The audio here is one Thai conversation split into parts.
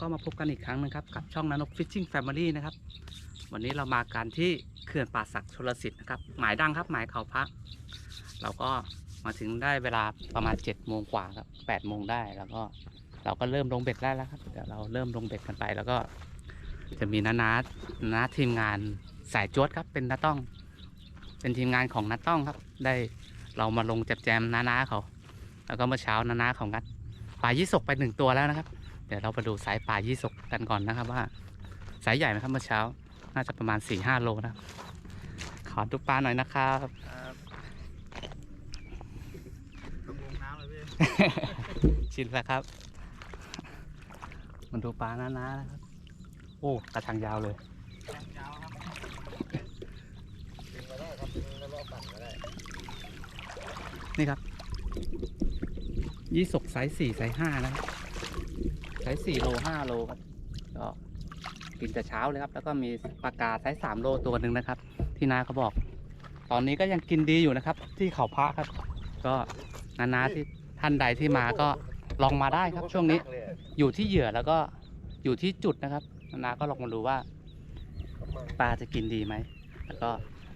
ก็มาพบกันอีกครั้งหนึงครับ กับช่องนานกฟิชชิ่งแฟมิลี่นะครับ วันนี้เรามากันที่เขื่อนป่าศักดิ์ชลสิทธิ์นะครับ หมายดังครับ หมายเขาพักเราก็มาถึงได้เวลาประมาณ7จ็ดโมงกว่าครับแปดโมงได้แล้วก็เราก็เริ่มลงเบ็ดได้แล้วครับเดี๋ยวเราเริ่มลงเบ็ดกันไป แล้วก็จะมีน้านานาทีมงานสายจวดครับ เป็นน้าต้อง เป็นทีมงานของน้าต้องครับ ได้เรามาลงแจมแจมน้านาเขา แล้วก็เมื่อเช้านานาเขางัดปลายี่สกไปหนึ่งตัวแล้วนะครับ เดี๋ยวเราไปดูสายปลายี่สกกันก่อนนะครับว่า สายใหญ่ไหมครับเมื่อเช้า น่าจะประมาณ4ี่ห้าโลนะครับขอดูปลาหน่อยนะครับต้องลงน้ำเลยพี่ชินแล้วครับ มันดูปลาหน้าๆนะครับ โอ้กระชังยาวเลยยาวครับดึงมาได้ครับดึงแล้วรอบปั่นก็ได้นี่ครับยี่สกไซส์สี่ไซส์ห้านะครับไซส์สี่โลห้าโลครับก็กินแต่เช้าเลยครับ แล้วก็มีปลากาไซส์สามโลตัวหนึ่งนะครับ ที่นาเขาบอก ตอนนี้ก็ยังกินดีอยู่นะครับ ที่เขาพระครับ ก็นานาที่ท่านใดที่มาก็ลองมาได้ครับ ช่วงนี้อยู่ที่เหยื่อแล้วก็อยู่ที่จุดนะครับ นานาก็ลองมาดูว่าปลาจะกินดีไหมแล้วก็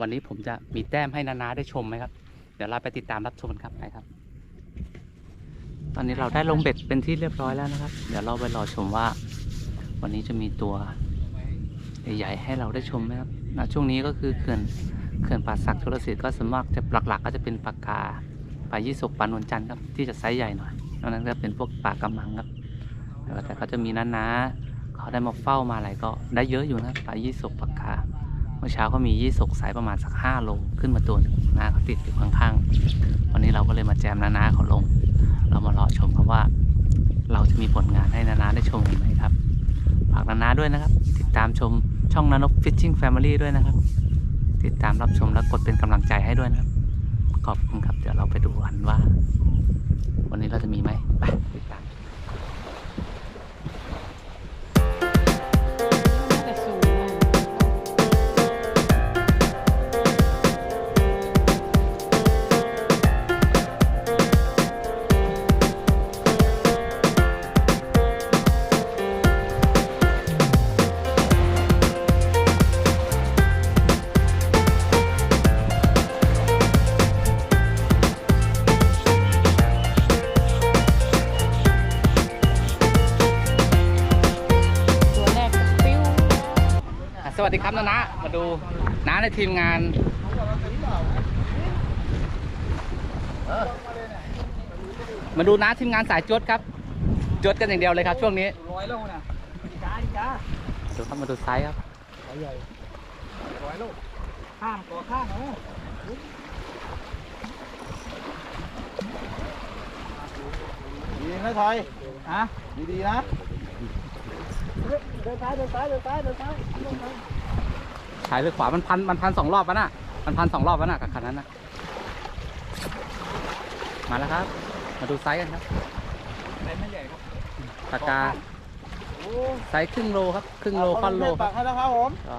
วันนี้ผมจะมีแต้มให้นานาได้ชมไหมครับ เดี๋ยวเราไปติดตามรับชมกันครับไปครับ ตอนนี้เราได้ลงเบ็ดเป็นที่เรียบร้อยแล้วนะครับ เดี๋ยวเราไปรอชมว่า วันนี้จะมีตัวใหญ่ๆให้เราได้ชมไหมครับณช่วงนี้ก็คือเขื่อนเขื่อนป่าศักดิ์ชลสิทธิ์ก็สวนมากจะหลักๆ ก็จะเป็นปลากาปลายี่สกปลานวลจันทร์ครับที่จะไซส์ใหญ่หน่อยนอกนั้นก็เป็นพวกปลากำลังครับแต่ว่าจะมีน้าๆเขาได้มาเฝ้ามาอะไรก็ได้เยอะอยู่นะปลายี่สกปลากาเมื่อเช้าก็มียี่สกไซส์ประมาณสักห้าโลขึ้นมาตัวหนึงนาเขาติดอยู่ข้างๆวันนี้เราก็เลยมาแจมนานาเขาลง เรามารอชมครับว่า เราจะมีผลงานให้นานาได้ชมกันไหมครับฝากนานาด้วยนะครับ ติดตามชมช่องนานกฟิชชิ่งแฟมิลี่ด้วยนะครับ ติดตามรับชมและกดเป็นกำลังใจให้ด้วยนะครับ ขอบคุณครับ เดี๋ยวเราไปดูกันว่า วันนี้เราจะมีไหมไป วัสดีครับนานะ มาดูน้าในทีมงานมาดูน้าทีมงานสายจดครับจดกันอย่างเดียวเลยครับ ช่วงนี้ร้อยโลนะจ้าจ้าดูครับมาดูไซส์ครับร้อยใหญ่ร้อยโลข้างตัวข้างเออดีนะทอยฮะดีๆนะ เดินซ้ายเดินซ้ายเดินซ้ายเดินซ้ายเดินซ้ายถ่ายไปขวามันพันมันพันสองรอบวะน่ะมันพันสองรอบวะน่ะกับคันนั้นน่ะมาแล้วครับ มาดูไซส์กันครับไหนไม่ใหญ่ครับปากกาโอ้ไซส์ครึ่งโลครับครึ่งโลค่อนโลคปัรับกให้แล้วครับผมก็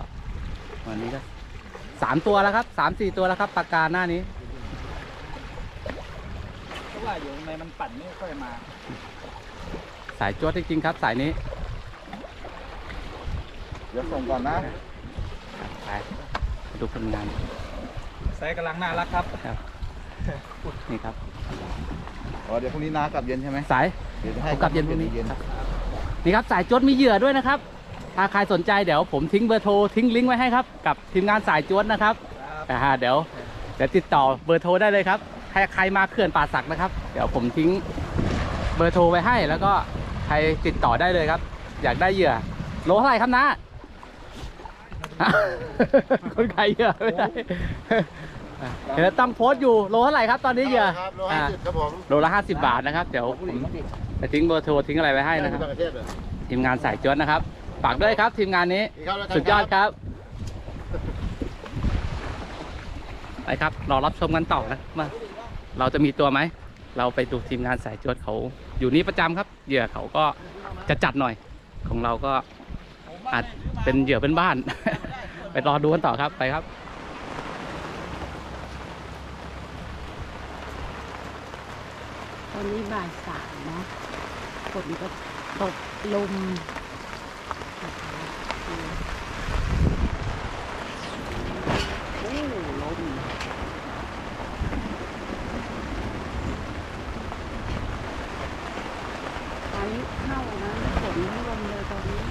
วันนี้ก็สามตัวแล้วครับสามสี่ตัวแล้วครับปากกาหน้านี้เพราะว่าอยู่ในมันปั่นไม่ค่อยมา สายจวดจริงๆครับ สายนี้ เดี๋ยวส่งก่อนนะไปดูผลงานไซส์กำลังน่ารักครับครับ นี่ครับอ๋อเดี๋ยวพรุ่งนี้น้ากลับเย็นใช่ไหมสายเดี๋ยวจะให้ผมกลับเย็นพรุ่งนี้เย็นครับนี่ครับสายจวดมีเหยื่อด้วยนะครับ ถ้าใครสนใจเดี๋ยวผมทิ้งเบอร์โทรทิ้งลิงก์ไว้ให้ครับ กับทีมงานสายจวดนะครับอ่าเดี๋ยวเดี๋ยวติดต่อเบอร์โทรได้เลยครับใครใครมาเขื่อนป่าศักนะครับ เดี๋ยวผมทิ้งเบอร์โทรไว้ให้ แล้วก็ใครติดต่อได้เลยครับ อยากได้เหยื่อโลเท่าไหร่ครับนะ คนขายเหยื่อไม่ได้เดี๋ยวต้องโพสต์อยู่โลเท่าไหร่ครับตอนนี้เหยื่อครับโลห้าสิบครับผมโลละห้าสิบบาทนะครับ เดี๋ยวผมจะทิ้งเบอร์โทรทิ้งอะไรไว้ให้นะครับต่างประเทศเหรอทีมงานสายจวดนะครับฝากด้วยครับ ทีมงานนี้ กินข้าวแล้วกันสุดยอดครับ ไปครับ รอรับชมกันต่อนะว่าเราจะมีตัวไหม เราไปดูทีมงานสายจวดเขา อยู่นี่ประจำครับ เหยื่อเขาก็จะจัดหน่อย ของเราก็ อาจเป็นเหยื่อเป็นบ้าน ไปรอดูกันต่อครับไปครับตอนนี้บ่ายสามเนาะฝนก็ตกลมโอ้ลมพายุเข้านะฝนทั้งลมเลยตอนนี้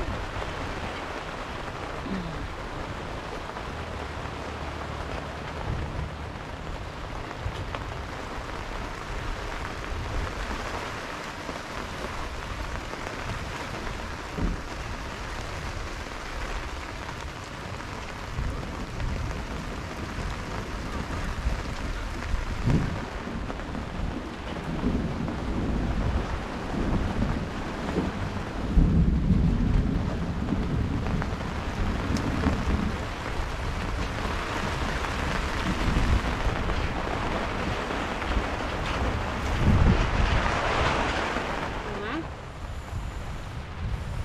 อยู่ไหม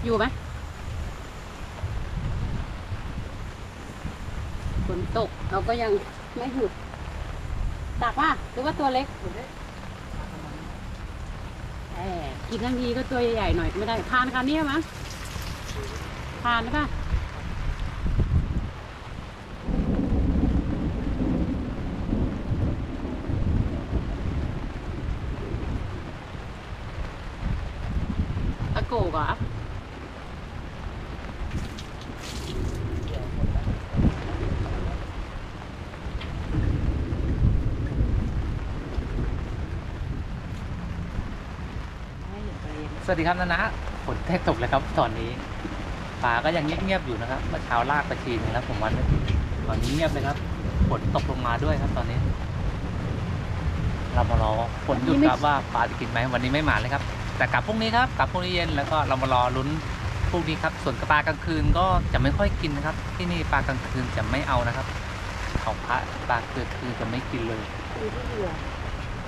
อยู่ไหมฝนต ก็ยังไม่หยุดตักว่าหรือว่าตัวเล็กแหมกินทั้งทีก็ตัวใหญ่ๆหน่อยไม่ได้ทานคันนี้มั้ยทานได้ปะตะโกกอะ สวัส ดีครับนะนะฝนแทบตกเลยครับตอนนี้ป่าก็ยังเงียบๆอยู่นะครับเมื่อเช้าลากไปทีนึงแล้วผมวันนี้ตอนนี้เงียบเลยครับฝนตกลงมาด้วยครับตอนนี้ เรามารอฝนหยุดครับว่าปลาจะกินไหมวันนี้ไม่มาเลยครับ แต่กลับพรุ่งนี้ครับกลับพรุ่งนี้เย็นแล้วก็เรามารอลุ้นพรุ่งนี้ครับส่วนปลากลางคืนก็จะไม่ค่อยกินนะครับ ที่นี่ปลากลางคืนจะไม่เอานะครับของพระปลากลางคืนจะไม่กินเลย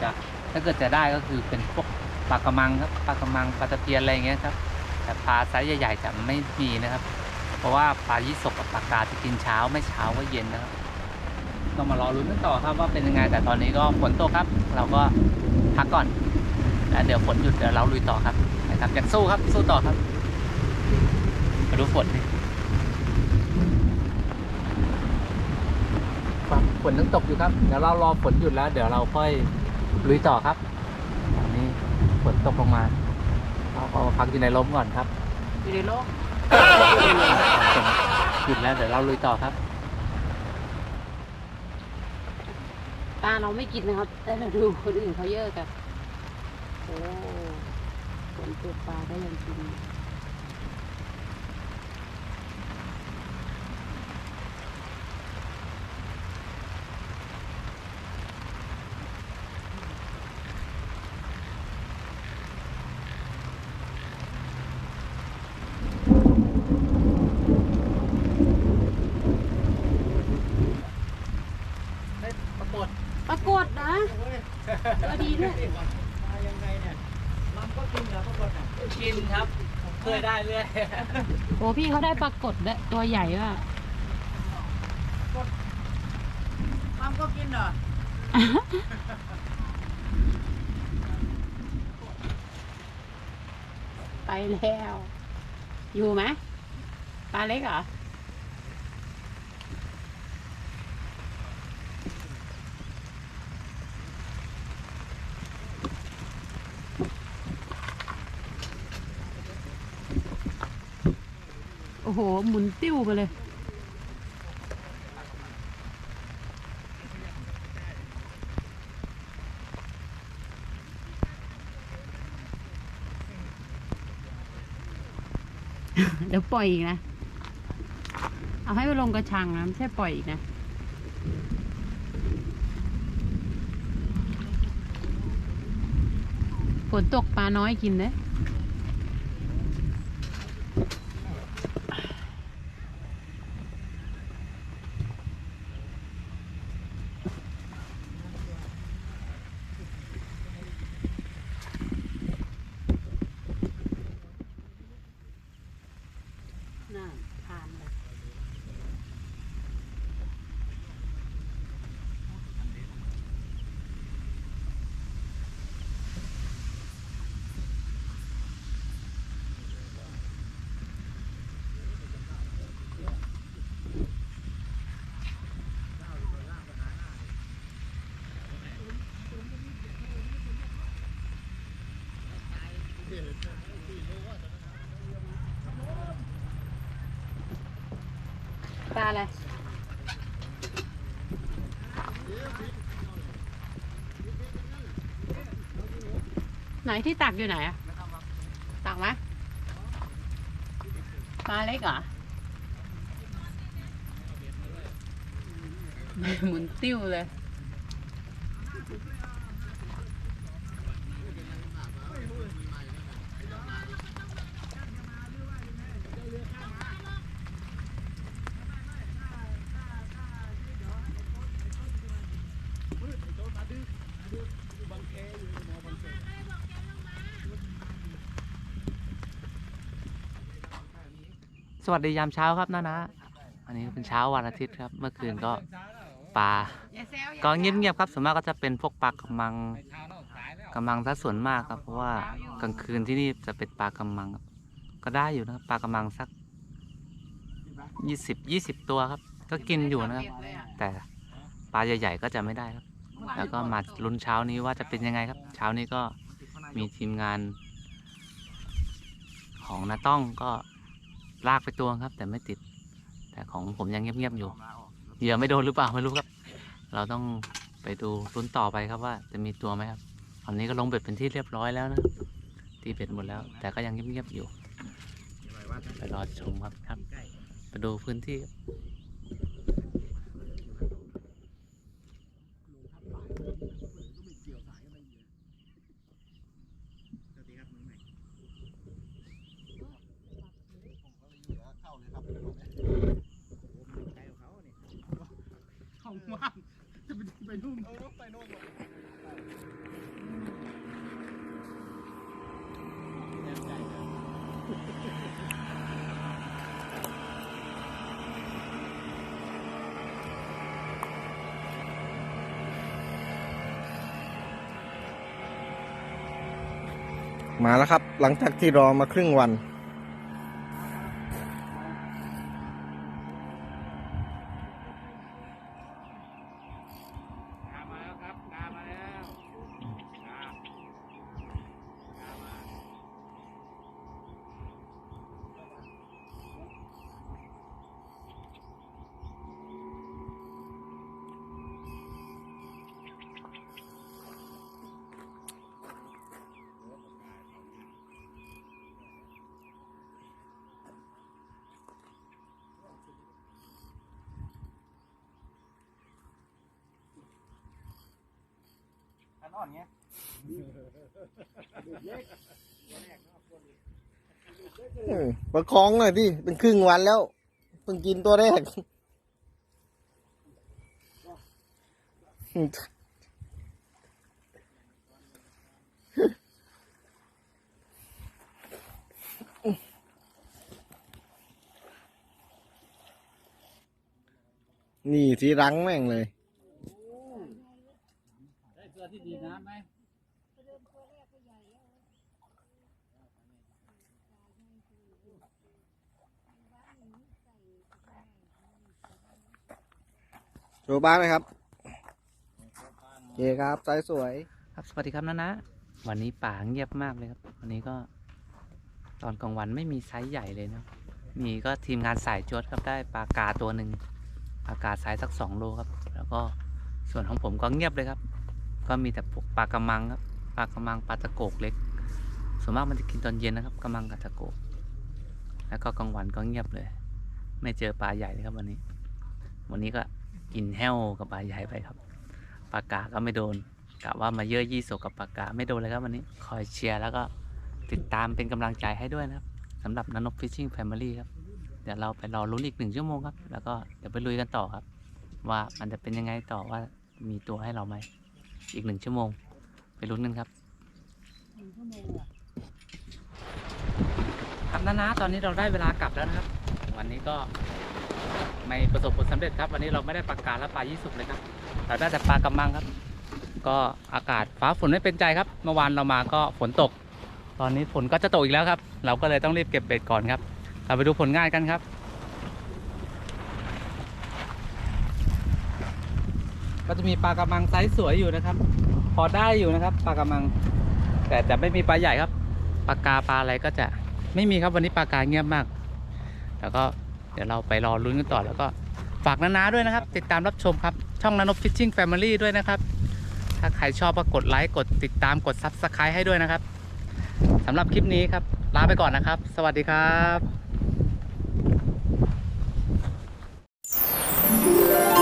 จะถ้าเกิดจะได้ก็คือเป็นพวก ปลากระมังครับปลากระมังปลาตะเพียนอะไรอย่างเงี้ยครับ แต่ปลาไซส์ใหญ่ๆจะไม่มีนะครับ เพราะว่าปลายี่สกกับปลากาจะกินเช้าไม่เช้าก็เย็นนะครับก็มารอลุ้นกันต่อครับว่าเป็นยังไงแต่ตอนนี้ก็ฝนตกครับ เราก็พักก่อนแล้วเดี๋ยวฝนหยุดเดี๋ยวเราลุยต่อครับนะครับอยากสู้ครับสู้ต่อครับมาดูฝนดิฝนยังตกอยู่ครับเดี๋ยวเรารอฝนหยุดแล้ว เดี๋ยวเราค่อยลุยต่อครับ ฝนตกลงมาเราก็พักอยู่ในร่มก่อนครับอยู่ในโลกหยุดแล้วเดี๋ยวเราลุยต่อครับปลาเราไม่กินนะครับแต่เราดูคนอื่นเขาเยอะกันโอ้ฝนตกปลาก็ยังกิน ปรากฏ ปรากฏนะ ตัวดีด้วยกินครับ เคยได้เรื่อยโอ้พี่เขาได้ปรากฏด้วยตัวใหญ่ว่ะมัมก็กินเหรอไปแล้ว อยู่ไหมปลาเล็กเหรอ โห หมุนติ้วไปเลย เดี๋ยวปล่อยอีกนะ เอาให้ไปลงกระชังนะ ไม่ใช่ปล่อยอีกนะฝนตกปลาน้อยกินเลยน่าทานเลย ปลาอะไรไหนที่ตักอยู่ไหนอะตักไหมปลาเล็กเหรอหมุนติ้วเลย สวัสดียามเช้าครับน้านะอันนี้เป็นเช้าวันอาทิตย์ครับ เมื่อคืนก็ปลาก็เงียบๆครับส่วนมากก็จะเป็นพวกปลากระมังกระมังซะส่วนมากครับเพราะว่ากลางคืนที่นี่จะเป็นปลากระมังครับก็ได้อยู่นะครับปลากระมังสักยี่สิบยี่สิบตัวครับ ก็กินอยู่นะครับ แต่ปลาใหญ่ๆก็จะไม่ได้ครับ แล้วก็มาลุ้นเช้านี้ว่าจะเป็นยังไงครับ เช้านี้ก็มีทีมงาน ของนาต้องก็ลากไปตัวครับ แต่ไม่ติด แต่ของผมยังเงียบๆอยู่เหยื่อไม่โดนหรือเปล่าไม่รู้ครับ เราต้องไปดูลุ้นต่อไปครับว่าจะมีตัวไหมครับตอนนี้ก็ลงเบ็ดเป็นที่เรียบร้อยแล้วนะตีเบ็ดหมดแล้ว แต่ก็ยังเงียบๆอยู่ไปรอชมครับครับ ไปดูพื้นที่ มาแล้วครับ หลังจากที่รอมาครึ่งวัน มาแล้วครับมาแล้ว อ่อนเงี้ยประคองหน่อยดิเป็นครึ่งวันแล้วเพิ่งกินตัวแรกนี่ที่รังแม่งเลย ได้ตัวที่ดีน้ำไหมโชว์บ้านเลยครับโอเคครับไซส์สวย ครับสวัสดีครับนะนะวันนี้ป่าเงียบมากเลยครับวันนี้ก็ ตอนกลางวันไม่มีไซส์ใหญ่เลยนะมีก็ทีมงานสายจวดครับได้ปลากาตัวหนึ่งปลากาไซส์สักสองโลครับ แล้วก็ส่วนของผมก็เงียบเลยครับ ก็มีแต่พวกปลากระมังครับปลากระมังปลาตะโกกเล็ก ส่วนมากมันจะกินตอนเย็นนะครับกระมังกับตะโกก แล้วก็กลางวันก็เงียบเลย ไม่เจอปลาใหญ่เลยครับวันนี้ วันนี้ก็กินแห้วกับปลาใหญ่ไปครับปลากาก็ไม่โดนกะว่ามาเยอะยี่สกกับปากกาไม่โดนเลยครับวันนี้คอยเชียร์แล้วก็ติดตามเป็นกำลังใจให้ด้วยนะครับสำหรับนนกฟิชชิ่งแฟมิลี่ครับ เดี๋ยวเราไปรอลุ้นอีกหนึ่งชั่วโมงครับ แล้วก็เดี๋ยวไปลุยกันต่อครับ ว่ามันจะเป็นยังไงต่อว่ามีตัวให้เราไหม อีกหนึ่งชั่วโมง ไปลุ้นกันครับครับนะนะตอนนี้เราได้เวลากลับแล้วนะครับ วันนี้ก็ไม่ประสบผลสำเร็จครับ วันนี้เราไม่ได้ปลากาและปลายี่สุกเลยครับเราได้แต่ปลากระมังครับ ก็อากาศฟ้าฝนไม่เป็นใจครับ เมื่อวานเรามาก็ฝนตก ตอนนี้ฝนก็จะตกอีกแล้วครับ เราก็เลยต้องรีบเก็บเบ็ดก่อนครับ เราไปดูผลงานกันครับ ก็จะมีปลากระมังไซส์สวยอยู่นะครับ พอได้อยู่นะครับปลากระมัง แต่แต่ไม่มีปลาใหญ่ครับปลากาปลาอะไรก็จะไม่มีครับวันนี้ปลากาเงียบมาก แล้วก็เดี๋ยวเราไปรอลุ้นกันต่อแล้วก็ฝากนานาด้วยนะครับ ติดตามรับชมครับ ช่องนานบฟิชชิ่งแฟมิลี่ด้วยนะครับ ถ้าใครชอบก็กดไลค์กดติดตามกดซับสไครต์ให้ด้วยนะครับสำหรับคลิปนี้ครับลาไปก่อนนะครับ สวัสดีครับ